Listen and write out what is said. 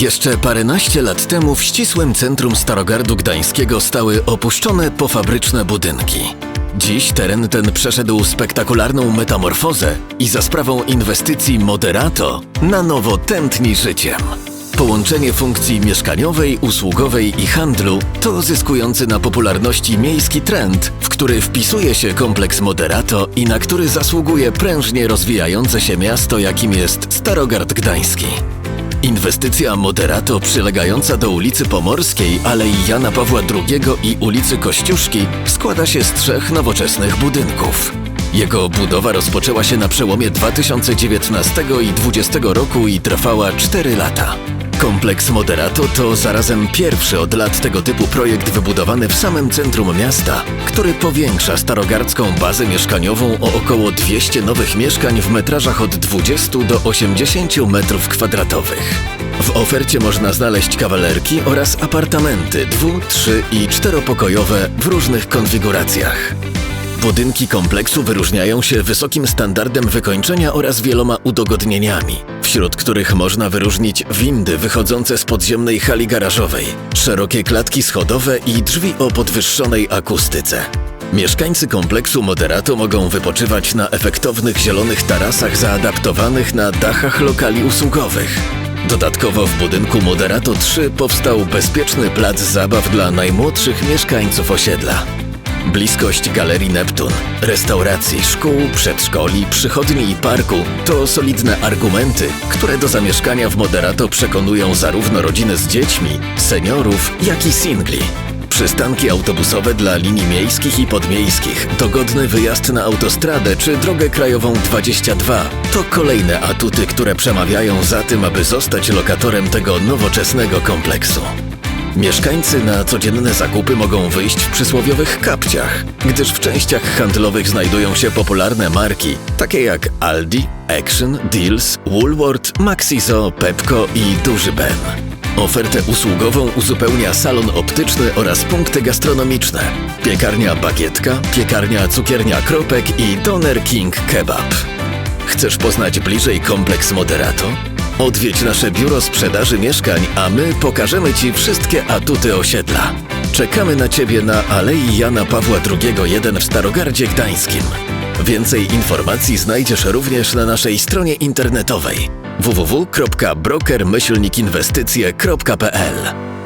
Jeszcze paręnaście lat temu w ścisłym centrum Starogardu Gdańskiego stały opuszczone pofabryczne budynki. Dziś teren ten przeszedł spektakularną metamorfozę i za sprawą inwestycji Moderato na nowo tętni życiem. Połączenie funkcji mieszkaniowej, usługowej i handlu to zyskujący na popularności miejski trend, w który wpisuje się kompleks Moderato i na który zasługuje prężnie rozwijające się miasto, jakim jest Starogard Gdański. Inwestycja Moderato przylegająca do ulicy Pomorskiej, Alei Jana Pawła II i ulicy Kościuszki składa się z trzech nowoczesnych budynków. Jego budowa rozpoczęła się na przełomie 2019 i 2020 roku i trwała 4 lata. Kompleks Moderato to zarazem pierwszy od lat tego typu projekt wybudowany w samym centrum miasta, który powiększa starogardzką bazę mieszkaniową o około 200 nowych mieszkań w metrażach od 20 do 80 metrów kwadratowych. W ofercie można znaleźć kawalerki oraz apartamenty dwu, trzy i czteropokojowe w różnych konfiguracjach. Budynki kompleksu wyróżniają się wysokim standardem wykończenia oraz wieloma udogodnieniami, wśród których można wyróżnić windy wychodzące z podziemnej hali garażowej, szerokie klatki schodowe i drzwi o podwyższonej akustyce. Mieszkańcy kompleksu Moderato mogą wypoczywać na efektownych zielonych tarasach zaadaptowanych na dachach lokali usługowych. Dodatkowo w budynku Moderato 3 powstał bezpieczny plac zabaw dla najmłodszych mieszkańców osiedla. Bliskość Galerii Neptun, restauracji, szkół, przedszkoli, przychodni i parku to solidne argumenty, które do zamieszkania w Moderato przekonują zarówno rodziny z dziećmi, seniorów, jak i singli. Przystanki autobusowe dla linii miejskich i podmiejskich, dogodny wyjazd na autostradę czy drogę krajową 22 to kolejne atuty, które przemawiają za tym, aby zostać lokatorem tego nowoczesnego kompleksu. Mieszkańcy na codzienne zakupy mogą wyjść w przysłowiowych kapciach, gdyż w częściach handlowych znajdują się popularne marki, takie jak Aldi, Action, Deals, Woolworth, Maxizo, Pepco i Duży Ben. Ofertę usługową uzupełnia salon optyczny oraz punkty gastronomiczne, piekarnia Bagietka, piekarnia Cukiernia Kropek i Doner King Kebab. Chcesz poznać bliżej kompleks Moderato? Odwiedź nasze biuro sprzedaży mieszkań, a my pokażemy Ci wszystkie atuty osiedla. Czekamy na Ciebie na Alei Jana Pawła II 1 w Starogardzie Gdańskim. Więcej informacji znajdziesz również na naszej stronie internetowej www.brokermyślnikinwestycje.pl